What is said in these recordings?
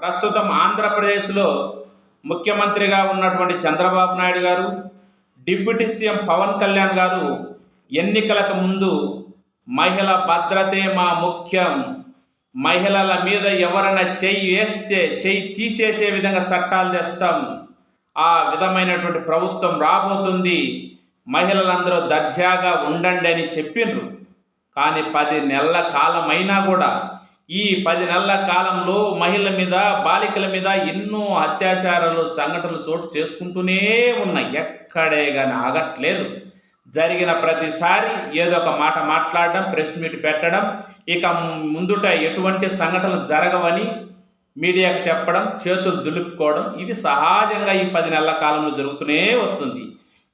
ప్రస్తుతం ఆంధ్రప్రదేశ్లో ముఖ్యమంత్రిగా ఉన్నటువంటి చంద్రబాబు నాయుడు గారు డిప్యూటీ సీఎం పవన్ కళ్యాణ్ గారు ఎన్నికలకు ముందు మహిళ భద్రతే మా ముఖ్యం. మహిళల మీద ఎవరైనా చెయ్యి వేస్తే చెయ్యి తీసేసే విధంగా చట్టాలు తెస్తాం. ఆ విధమైనటువంటి ప్రభుత్వం రాబోతుంది. మహిళలందరూ దర్జాగా ఉండండి అని చెప్పిండ్రు కానీ పది నెలల కాలమైనా కూడా ఈ పది నెలల కాలంలో మహిళల మీద బాలికల మీద ఎన్నో అత్యాచారాలు సంఘటనలు చోటు చేసుకుంటూనే ఉన్నాయి ఎక్కడే కానీ ఆగట్లేదు. జరిగిన ప్రతిసారి ఏదో ఒక మాట మాట్లాడడం ప్రెస్ మీట్ పెట్టడం ఇక ముందుట ఎటువంటి సంఘటనలు జరగవని మీడియాకు చెప్పడం చేతులు దులుపుకోవడం ఇది సహజంగా ఈ పది నెలల కాలంలో జరుగుతూనే వస్తుంది.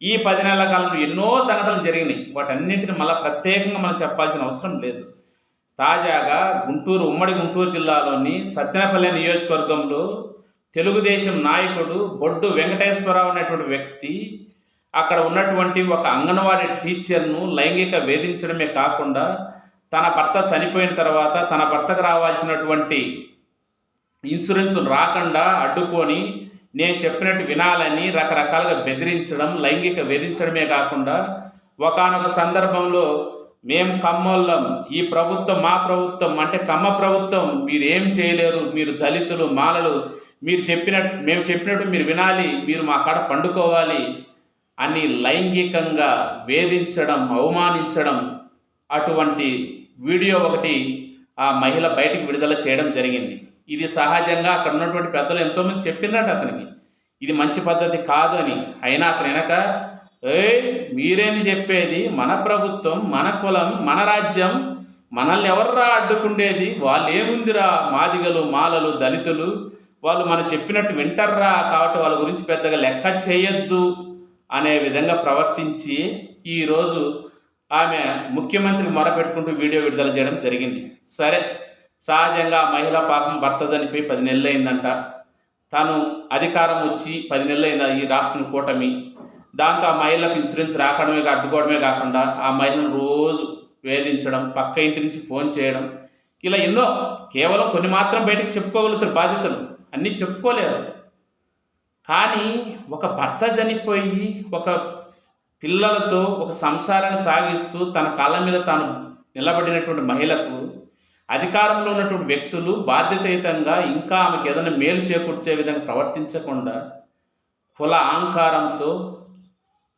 ఈ పది నెలల కాలంలో ఎన్నో సంఘటనలు జరిగినాయి. వాటన్నింటిని మళ్ళీ ప్రత్యేకంగా మనం చెప్పాల్సిన అవసరం లేదు. తాజాగా గుంటూరు ఉమ్మడి గుంటూరు జిల్లాలోని సత్యనపల్లి నియోజకవర్గంలో తెలుగుదేశం నాయకుడు బొడ్డు వెంకటేశ్వరరావు అనేటువంటి వ్యక్తి అక్కడ ఉన్నటువంటి ఒక అంగన్వాడీ టీచర్ను లైంగిక వేధించడమే కాకుండా తన భర్త చనిపోయిన తర్వాత తన భర్తకు రావాల్సినటువంటి ఇన్సూరెన్స్ రాకుండా అడ్డుకొని నేను చెప్పినట్టు వినాలని రకరకాలుగా బెదిరించడం లైంగిక వేధించడమే కాకుండా ఒకానొక సందర్భంలో మేము కమ్మోళ్ళం ఈ ప్రభుత్వం మా ప్రభుత్వం అంటే కమ్మ ప్రభుత్వం. మీరు ఏం చేయలేరు. మీరు దళితులు మాలలు. మీరు చెప్పినట్టు మేము చెప్పినట్టు మీరు వినాలి. మీరు మా కాడ పండుకోవాలి అని లైంగికంగా వేధించడం అవమానించడం అటువంటి వీడియో ఒకటి ఆ మహిళ బయటికి విడుదల చేయడం జరిగింది. ఇది సహజంగా అక్కడ ఉన్నటువంటి పెద్దలు ఎంతోమంది చెప్పినట్టు అతనికి. ఇది మంచి పద్ధతి కాదు అని. అయినా అతను వెనక ఏ మీరేమి చెప్పేది? మన ప్రభుత్వం మన కులం మన రాజ్యం మనల్ని ఎవర్రా అడ్డుకుండేది? వాళ్ళు ఏముందిరా మాదిగలు మాలలు దళితులు వాళ్ళు మనం చెప్పినట్టు వింటర్రా కాబట్టి వాళ్ళ గురించి పెద్దగా లెక్క చేయొద్దు అనే విధంగా ప్రవర్తించి ఈరోజు ఆమె ముఖ్యమంత్రి మొరపెట్టుకుంటూ వీడియో విడుదల చేయడం జరిగింది. సరే సహజంగా మహిళా పాపం భర్త చనిపోయి పది నెలలు అయిందంట తను అధికారం వచ్చి పది నెలలు ఈ రాష్ట్రం కూటమి. దాంతో ఆ మహిళలకు ఇన్సూరెన్స్ రాకడమే అడ్డుకోవడమే కాకుండా ఆ మహిళను రోజు వేధించడం పక్క ఇంటి నుంచి ఫోన్ చేయడం ఇలా ఎన్నో కేవలం కొన్ని మాత్రం బయటకు చెప్పుకోగలుగుతారు బాధ్యతలు. అన్నీ చెప్పుకోలేరు. కానీ ఒక భర్త చనిపోయి ఒక పిల్లలతో ఒక సంసారాన్ని సాగిస్తూ తన కాళ్ళ మీద తాను నిలబడినటువంటి మహిళకు అధికారంలో ఉన్నటువంటి వ్యక్తులు బాధ్యతయుతంగా ఇంకా ఆమెకు ఏదైనా మేలు చేకూర్చే విధంగా ప్రవర్తించకుండా కుల అహంకారంతో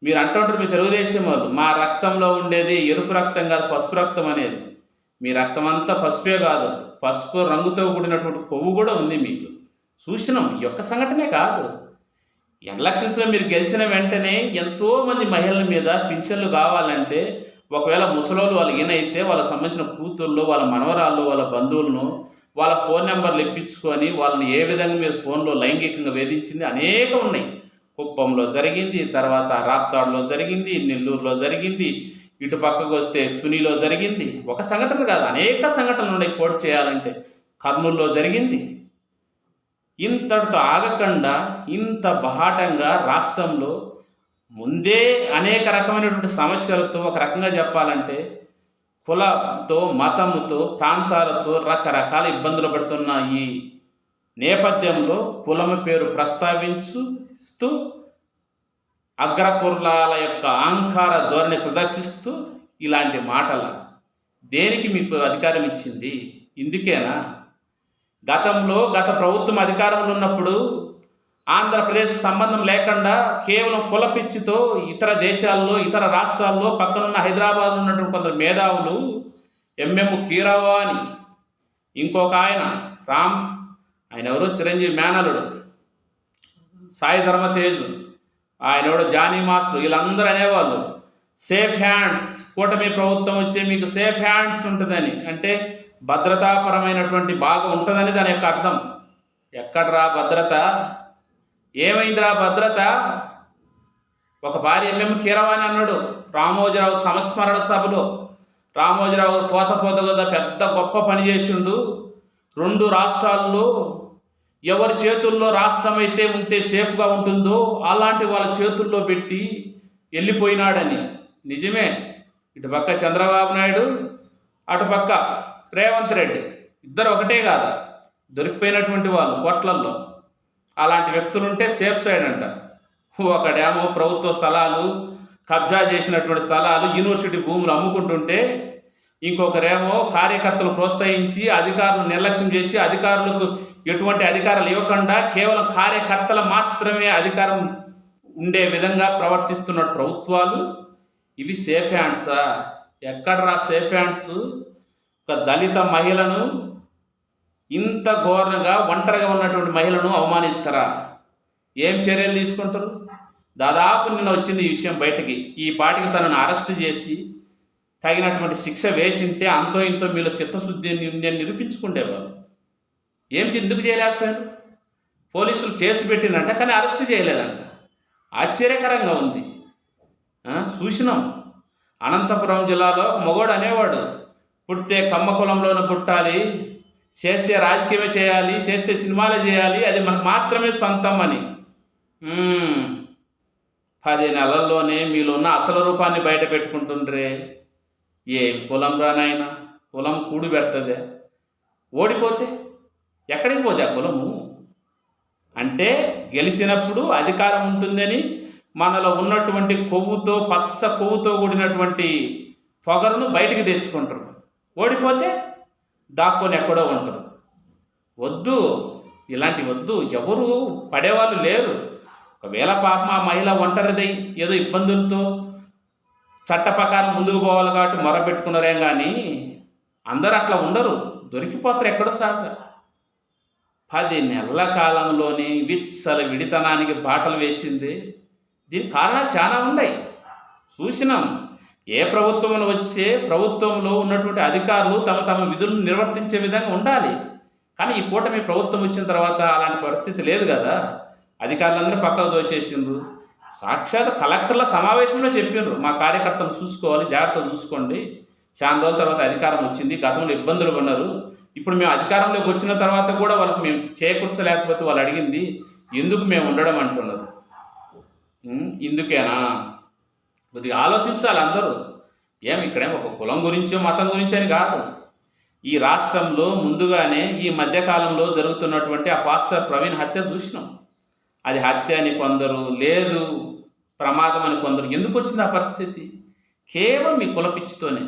మీరు అంటుంటారు మీ తెలుగుదేశం వాళ్ళు మా రక్తంలో ఉండేది ఎరుపు రక్తం కాదు పసుపు రక్తం అనేది. మీ రక్తం అంతా పసుపే కాదు పసుపు రంగుతో కూడినటువంటి కొవ్వు కూడా ఉంది మీకు. చూసినాం ఈ యొక్క సంఘటనే కాదు. ఎలక్షన్స్లో మీరు గెలిచిన వెంటనే ఎంతోమంది మహిళల మీద పింఛన్లు కావాలంటే ఒకవేళ ముసలోళ్ళు వాళ్ళు ఈయనైతే వాళ్ళకి సంబంధించిన కూతుళ్ళు వాళ్ళ మనవరాళ్ళు వాళ్ళ బంధువులను వాళ్ళ ఫోన్ నెంబర్లు ఇప్పించుకొని వాళ్ళని ఏ విధంగా మీరు ఫోన్లో లైంగికంగా వేధించింది అనేక ఉన్నాయి. కుప్పంలో జరిగింది తర్వాత రాప్తాడులో జరిగింది నెల్లూరులో జరిగింది ఇటు పక్కకు వస్తే తునిలో జరిగింది. ఒక సంఘటన కాదు అనేక సంఘటనలు ఉన్నాయి కోట్ చేయాలంటే. కర్నూలులో జరిగింది. ఇంతటితో ఆగకుండా ఇంత బహాటంగా రాష్ట్రంలో ముందే అనేక రకమైనటువంటి సమస్యలతో ఒక రకంగా చెప్పాలంటే కులతో మతముతో ప్రాంతాలతో రకరకాల ఇబ్బందులు పడుతున్న ఈ నేపథ్యంలో కులము పేరు ప్రస్తావించు ప్రస్తావించుస్తూ అగ్రకుర్లాల యొక్క అహంకార ధోరణి ప్రదర్శిస్తూ ఇలాంటి మాటల దేనికి మీకు అధికారం ఇచ్చింది? ఇందుకేనా? గతంలో గత ప్రభుత్వం అధికారంలో ఉన్నప్పుడు ఆంధ్రప్రదేశ్ సంబంధం లేకుండా కేవలం కుల పిచ్చితో ఇతర దేశాల్లో ఇతర రాష్ట్రాల్లో పక్కనున్న హైదరాబాద్ ఉన్నటువంటి కొందరు మేధావులు ఎంఎం కీరవా అని ఇంకొక ఆయన రామ్ ఆయన ఎవరు చిరంజీవి మేనలుడు సాయి ధర్మ తేజు ఆయన జానీ మాస్టర్ వీళ్ళందరూ అనేవాళ్ళు. సేఫ్ హ్యాండ్స్ కూటమి ప్రభుత్వం వచ్చే మీకు సేఫ్ హ్యాండ్స్ ఉంటుందని. అంటే భద్రతాపరమైనటువంటి బాగా ఉంటుందని దాని యొక్క అర్థం. ఎక్కడ్రా భద్రత? ఏమైందిరా భద్రత? ఒక భార్య ఎంఎం కీరవాణి అన్నాడు రామోజీరావు సంస్మరణ సభలో. రామోజీరావు పోసపోత పెద్ద గొప్ప పని చేసిండు. రెండు రాష్ట్రాల్లో ఎవరి చేతుల్లో రాష్ట్రం అయితే ఉంటే సేఫ్గా ఉంటుందో అలాంటి వాళ్ళ చేతుల్లో పెట్టి వెళ్ళిపోయినాడని నిజమే. ఇటుపక్క చంద్రబాబు నాయుడు అటుపక్క రేవంత్ రెడ్డి. ఇద్దరు ఒకటే కాదా. దొరికిపోయినటువంటి వాళ్ళు కోట్లల్లో. అలాంటి వ్యక్తులు ఉంటే సేఫ్ సైడ్ అంట. ఒకడేమో ప్రభుత్వ స్థలాలు కబ్జా చేసినటువంటి స్థలాలు యూనివర్సిటీ భూములు అమ్ముకుంటుంటే ఇంకొకరేమో కార్యకర్తలు ప్రోత్సహించి అధికారులు నిర్లక్ష్యం చేసి అధికారులకు ఎటువంటి అధికారాలు ఇవ్వకుండా కేవలం కార్యకర్తలు మాత్రమే అధికారం ఉండే విధంగా ప్రవర్తిస్తున్న ప్రభుత్వాలు. ఇవి సేఫ్ హ్యాండ్సా ఎక్కడరా సేఫ్ హ్యాండ్స్ ఒక దళిత మహిళను ఇంత ఘోరంగా ఒంటరిగా ఉన్నటువంటి మహిళను అవమానిస్తారా? ఏం చర్యలు తీసుకుంటారు? దాదాపు నిన్న వచ్చింది ఈ విషయం బయటికి. ఈ పాటికి తనను అరెస్ట్ చేసి తగినటువంటి శిక్ష వేసింటే అంతో ఇంతో మీలో చిత్తశుద్ధి ఉందని నిరూపించుకుండేవారు. ఏం ఎందుకు చేయలేకపోయారు? పోలీసులు కేసు పెట్టినంట కానీ అరెస్ట్ చేయలేదంట. ఆశ్చర్యకరంగా ఉంది. చూసినాం అనంతపురం జిల్లాలో మొగోడు అనేవాడు పుడితే కమ్మ కులంలోనే పుట్టాలి చేస్తే రాజకీయమే చేయాలి చేస్తే సినిమాలే చేయాలి అది మనకు మాత్రమే సొంతం అని. పది నెలల్లోనే మీలో ఉన్న అసలు రూపాన్ని బయట పెట్టుకుంటుండ్రే. ఏం కులం రానాయన? కులం కూడు పెడుతుంది. ఓడిపోతే ఎక్కడికి పోతే ఆ కులము అంటే గెలిచినప్పుడు అధికారం ఉంటుందని మనలో ఉన్నటువంటి కొవ్వుతో పచ్చ కొవ్వుతో కూడినటువంటి పొగరును బయటికి తెచ్చుకుంటారు. ఓడిపోతే దాక్కొని ఎక్కడో ఉంటారు. వద్దు ఇలాంటి వద్దు. ఎవరు పడేవాళ్ళు లేరు. ఒకవేళ పాపం ఆ మహిళ ఒంటరిదై ఏదో ఇబ్బందులతో చట్ట ప్రకారం ముందుకు పోవాలి కాబట్టి మొరపెట్టుకున్నారేం కానీ అందరూ అట్లా ఉండరు. దొరికిపోతారు ఎక్కడో సార్ పది నెలల కాలంలోనే విత్సల విడితనానికి బాటలు వేసింది. దీని కారణాలు చాలా ఉన్నాయి. చూసినాం. ఏ ప్రభుత్వం వచ్చే ప్రభుత్వంలో ఉన్నటువంటి అధికారులు తమ తమ విధులను నిర్వర్తించే విధంగా ఉండాలి. కానీ ఈ కూటమి ప్రభుత్వం వచ్చిన తర్వాత అలాంటి పరిస్థితి లేదు కదా. అధికారులందరూ పక్కకు దోషేసిండ్రు సాక్షాత్ కలెక్టర్ల సమావేశంలో చెప్పిండ్రు మా కార్యకర్తలు చూసుకోవాలి జాగ్రత్త చూసుకోండి. చాలా రోజుల తర్వాత అధికారం వచ్చింది. గతంలో ఇబ్బందులు ఉన్నారు ఇప్పుడు మేము అధికారంలోకి వచ్చిన తర్వాత కూడా వాళ్ళకి మేము చేకూర్చలేకపోతే వాళ్ళు అడిగింది ఎందుకు మేము ఉండడం? అంటున్నారు. ఇందుకేనా? కొద్దిగా ఆలోచించాలి అందరూ. ఏం ఇక్కడేం ఒక కులం గురించో మతం గురించి అని కాదు. ఈ రాష్ట్రంలో ముందుగానే ఈ మధ్యకాలంలో జరుగుతున్నటువంటి ఆ పాస్టర్ ప్రవీణ్ హత్య చూసినాం. అది హత్య అని కొందరు లేదు ప్రమాదం అని కొందరు ఎందుకు వచ్చింది ఆ పరిస్థితి? కేవలం మీ కులపిచ్చితోనే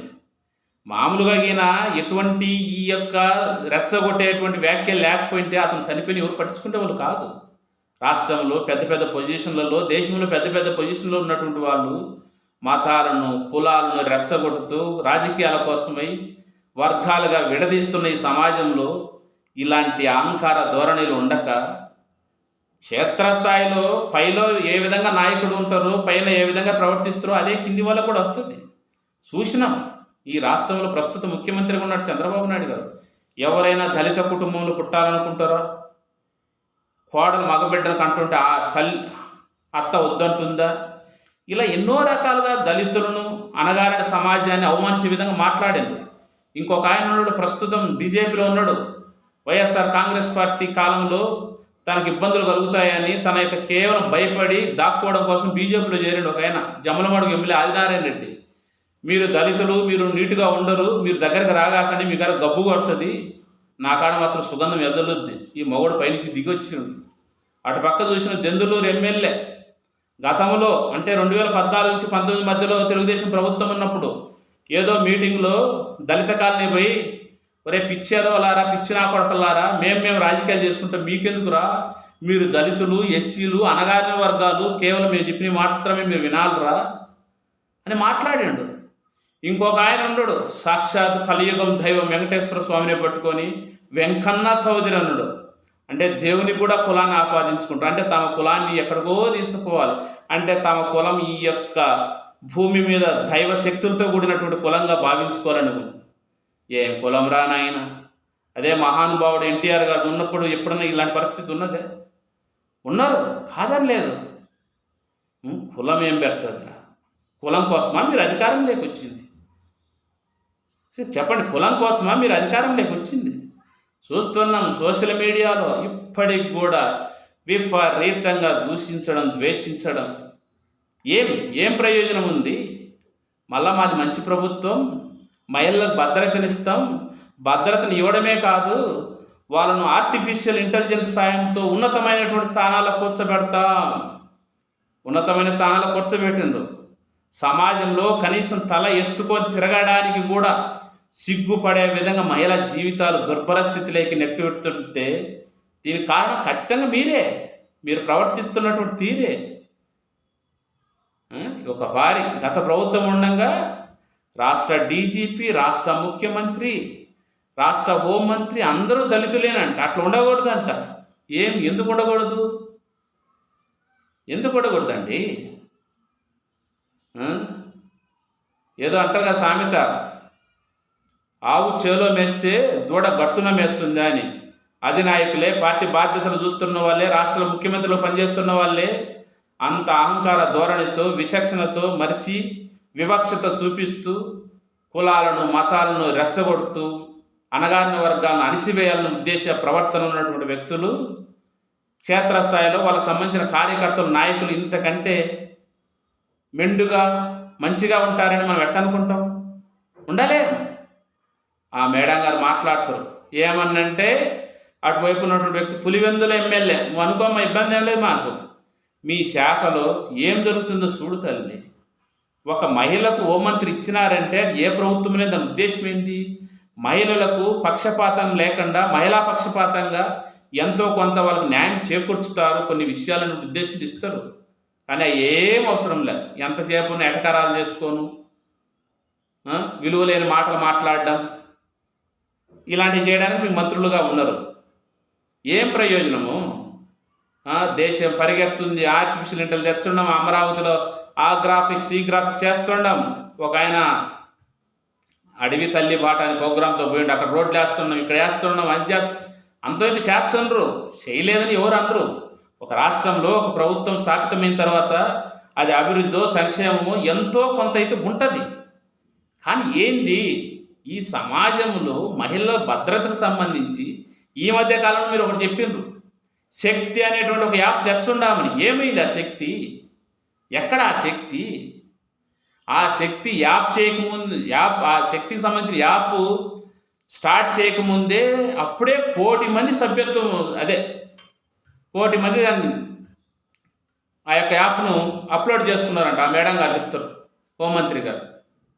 మామూలుగా ఈయన ఎటువంటి ఈ యొక్క రెచ్చగొట్టేటువంటి వ్యాఖ్యలు లేకపోయింటే అతను చనిపోయిన ఎవరు పట్టించుకుంటే వాళ్ళు కాదు. రాష్ట్రంలో పెద్ద పెద్ద పొజిషన్లలో దేశంలో పెద్ద పెద్ద పొజిషన్లో ఉన్నటువంటి వాళ్ళు మతాలను కులాలను రెచ్చగొడుతూ రాజకీయాల కోసమై వర్గాలుగా విడదీస్తున్న ఈ సమాజంలో ఇలాంటి అహంకార ధోరణిలు ఉండక క్షేత్రస్థాయిలో పైలో ఏ విధంగా నాయకుడు ఉంటారో పైన ఏ విధంగా ప్రవర్తిస్తారో అదే కింది వల్ల కూడా వస్తుంది. చూసినాం ఈ రాష్ట్రంలో ప్రస్తుత ముఖ్యమంత్రిగా ఉన్నాడు చంద్రబాబు నాయుడు గారు. ఎవరైనా దళిత కుటుంబంలో పుట్టాలనుకుంటారా? కోడలు మగబిడ్డలకు కంటుంటే ఆ తల్లి అత్త వద్దంటుందా? ఇలా ఎన్నో రకాలుగా దళితులను అనగారిన సమాజాన్ని అవమానించే విధంగా మాట్లాడింది. ఇంకొక ఆయన ఉన్నాడు ప్రస్తుతం బీజేపీలో ఉన్నాడు. వైఎస్ఆర్ కాంగ్రెస్ పార్టీ కాలంలో తనకు ఇబ్బందులు కలుగుతాయని తన యొక్క కేవలం భయపడి దాక్కోవడం కోసం బీజేపీలో చేరాడు ఒక ఆయన జమలమడుగు ఎమ్మెల్యే ఆదినారాయణ రెడ్డి. మీరు దళితులు మీరు నీటుగా ఉండరు మీరు దగ్గరకు రాగాకండి మీ గారు గబ్బు కొడుతుంది. నా కాడ మాత్రం సుగంధం ఎదలుద్ది. ఈ మగోడు పైనుంచి దిగొచ్చిండు. అటు పక్క చూసిన దెందులూరు ఎమ్మెల్యే గతంలో అంటే రెండు వేల పద్నాలుగు నుంచి పంతొమ్మిది మధ్యలో తెలుగుదేశం ప్రభుత్వం ఉన్నప్పుడు ఏదో మీటింగ్లో దళిత కాలనీ పోయి ఒరే పిచ్చేదోలారా పిచ్చి నా కొడకలారా మేము మేము రాజకీయాలు చేసుకుంటాం మీకెందుకురా? మీరు దళితులు ఎస్సీలు అనగారిన వర్గాలు కేవలం మేము చెప్పినవి మాత్రమే మీరు వినాలరా? అని మాట్లాడాడు. ఇంకొక ఆయన ఉండడు సాక్షాత్ కలియుగం దైవం వెంకటేశ్వర స్వామిని పట్టుకొని వెంకన్న చౌదరి అన్నాడు. అంటే దేవుని కూడా కులాన్ని ఆపాదించుకుంటారు. అంటే తమ కులాన్ని ఎక్కడికో తీసుకుపోవాలి. అంటే తమ కులం ఈ యొక్క భూమి మీద దైవ శక్తులతో కూడినటువంటి కులంగా భావించుకోవాలని ఏం కులం రా నాయన అదే మహానుభావుడు ఎన్టీఆర్ గారు ఉన్నప్పుడు ఎప్పుడన్నా ఇలాంటి పరిస్థితి ఉన్నదే? ఉన్నారు? కాదని లేదు. కులం ఏం పెడుతుందిరా? కులం కోసమా మీరు అధికారం లేకొచ్చింది? సరే, చెప్పండి కులం కోసమా మీరు అధికారం లేకొచ్చింది? చూస్తున్నాం సోషల్ మీడియాలో ఇప్పటికి కూడా విపరీతంగా దూషించడం ద్వేషించడం. ఏం ఏం ప్రయోజనం ఉంది? మళ్ళా మాది మంచి ప్రభుత్వం? మహిళలకు భద్రతనిస్తాం. భద్రతను ఇవ్వడమే కాదు వాళ్ళను ఆర్టిఫిషియల్ ఇంటెలిజెన్స్ సాయంతో ఉన్నతమైనటువంటి స్థానాలకు కూర్చోబెడతాం. ఉన్నతమైన స్థానాలకు కూర్చోబెట్టిండ్రు. సమాజంలో కనీసం తల ఎత్తుకొని తిరగడానికి కూడా సిగ్గుపడే విధంగా మహిళ జీవితాలు దుర్భర స్థితిలోకి నెట్టిపెడుతుంటే దీనికి కారణం ఖచ్చితంగా మీరే. మీరు ప్రవర్తిస్తున్నటువంటి తీరే. ఒక వారి గత ప్రభుత్వం ఉండగా రాష్ట్ర డీజీపీ రాష్ట్ర ముఖ్యమంత్రి రాష్ట్ర హోంమంత్రి అందరూ దళితులేనంట. అట్లా ఉండకూడదంట. ఏం? ఎందుకు ఉండకూడదు? ఎందుకు ఉండకూడదండి? ఏదో అంటారు కదా సామెత. ఆవు చేలో మేస్తే దూడ గట్టున మేస్తుందా అని. అధినాయకులే పార్టీ బాధ్యతలు చూస్తున్న వాళ్ళే రాష్ట్ర ముఖ్యమంత్రులు పనిచేస్తున్న వాళ్ళే. అంత అహంకార ధోరణితో విచక్షణతో మరిచి వివక్షత చూపిస్తూ కులాలను మతాలను రెచ్చగొడుతూ అనగారిన వర్గాలను అణిచివేయాలని ఉద్దేశ ప్రవర్తన ఉన్నటువంటి వ్యక్తులు క్షేత్రస్థాయిలో వాళ్ళకు సంబంధించిన కార్యకర్తలు నాయకులు ఇంతకంటే మెండుగా మంచిగా ఉంటారని మనం ఎట్టనుకుంటాం? ఉండలే. ఆ మేడం గారు మాట్లాడుతారు. ఏమన్నంటే అటువైపు ఉన్నటువంటి వ్యక్తి పులివెందుల ఎమ్మెల్యే. నువ్వు అనుకోమ్మ ఇబ్బంది ఏం లేదు మాకు. మీ శాఖలో ఏం జరుగుతుందో చూడు తల్లి. ఒక మహిళకు హోంమంత్రి ఇచ్చినారంటే అది ఏ ప్రభుత్వం దాని ఉద్దేశం ఏంది? మహిళలకు పక్షపాతం లేకుండా మహిళా పక్షపాతంగా ఎంతో కొంత వాళ్ళకి న్యాయం చేకూర్చుతారు కొన్ని విషయాలను ఉద్దేశం ఇస్తారు కానీ ఏం అవసరం లేదు ఎంతసేపు ఎటకారాలు చేసుకోను? విలువలేని మాటలు మాట్లాడడం. ఇలాంటివి చేయడానికి మీ మంత్రులుగా ఉన్నారు. ఏం ప్రయోజనము? దేశం పరిగెత్తుంది ఆర్టిఫిషియల్ ఇంటెలిజెన్స్ తెచ్చుండం అమరావతిలో ఆ గ్రాఫిక్స్ ఈ గ్రాఫిక్స్ చేస్తుండం. ఒక ఆయన అడవి తల్లి బాట అని ప్రోగ్రామ్తో పోయిండు. అక్కడ రోడ్లు వేస్తున్నాం ఇక్కడ వేస్తున్నాం అంత్య అంతో అయితే అనరు. చేయలేదని ఎవరు అనరు. ఒక రాష్ట్రంలో ఒక ప్రభుత్వం స్థాపితమైన తర్వాత అది అభివృద్ధో సంక్షేమమో ఎంతో కొంత అయితే ఉంటుంది. కానీ ఏంది? ఈ సమాజంలో మహిళల భద్రతకు సంబంధించి ఈ మధ్య కాలంలో మీరు ఒకటి చెప్పిండ్రు. శక్తి అనేటువంటి ఒక యాప్ తెచ్చుండామని. ఏమైంది ఆ శక్తి? ఎక్కడ ఆ శక్తి? ఆ శక్తి యాప్ చేయకముందు యాప్ ఆ శక్తికి సంబంధించిన యాప్ స్టార్ట్ చేయకముందే అప్పుడే కోటి మంది సభ్యత్వం అదే కోటి మంది దాన్ని ఆ యొక్క యాప్ను అప్లోడ్ చేసుకున్నారంట ఆ మేడం గారు చెప్తారు హోంమంత్రి గారు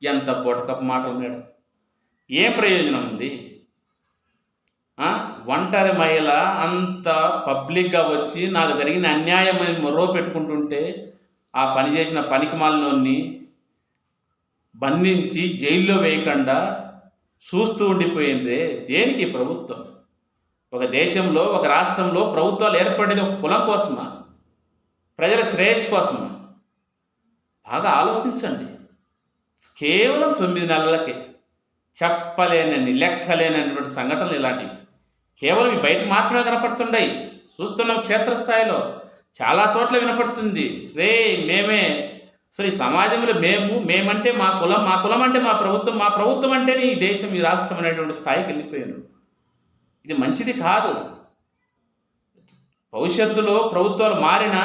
ఎంత బొటకపు మాటలు మేడం ఏం ప్రయోజనం ఉంది? ఒంటరి మహిళ అంత పబ్లిక్గా వచ్చి నాకు జరిగిన అన్యాయం అని మొర్రో పెట్టుకుంటుంటే ఆ పని చేసిన పనికిమాలినోన్ని బంధించి జైల్లో వేయకుండా చూస్తూ ఉండిపోయిందే దేనికి ప్రభుత్వం? ఒక దేశంలో ఒక రాష్ట్రంలో ప్రభుత్వాలు ఏర్పడేది ఒక కులం కోసమా? ప్రజల శ్రేయస్సు కోసమా? బాగా ఆలోచించండి. కేవలం తొమ్మిది నెలలకే చెప్పలేనని లెక్కలేనటువంటి సంఘటనలు ఇలాంటివి. కేవలం ఈ బయటకు మాత్రమే కనపడుతుండయి. చూస్తున్నాం క్షేత్రస్థాయిలో. చాలా చోట్ల వినపడుతుంది. రే మేమే. అసలు ఈ సమాజంలో మేము మేమంటే మా కులం మా కులం అంటే మా ప్రభుత్వం మా ప్రభుత్వం అంటేనే ఈ దేశం ఈ రాష్ట్రం అనేటువంటి స్థాయికి వెళ్ళిపోయాను ఇది మంచిది కాదు. భవిష్యత్తులో ప్రభుత్వాలు మారినా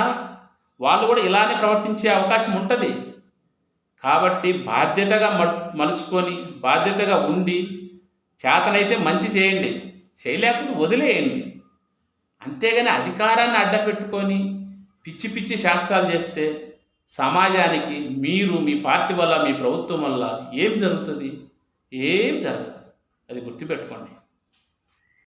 వాళ్ళు కూడా ఇలానే ప్రవర్తించే అవకాశం ఉంటుంది. కాబట్టి బాధ్యతగా మలుచుకొని బాధ్యతగా ఉండి చేతనైతే మంచి చేయండి. చేయలేకపోతే వదిలేయండి. అంతేగాని అధికారాన్ని అడ్డపెట్టుకొని పిచ్చి పిచ్చి శాస్త్రాలు చేస్తే సమాజానికి మీరు మీ పార్టీ వల్ల మీ ప్రభుత్వం వల్ల ఏం జరుగుతుంది? ఏం జరగదు. అది గుర్తుపెట్టుకోండి.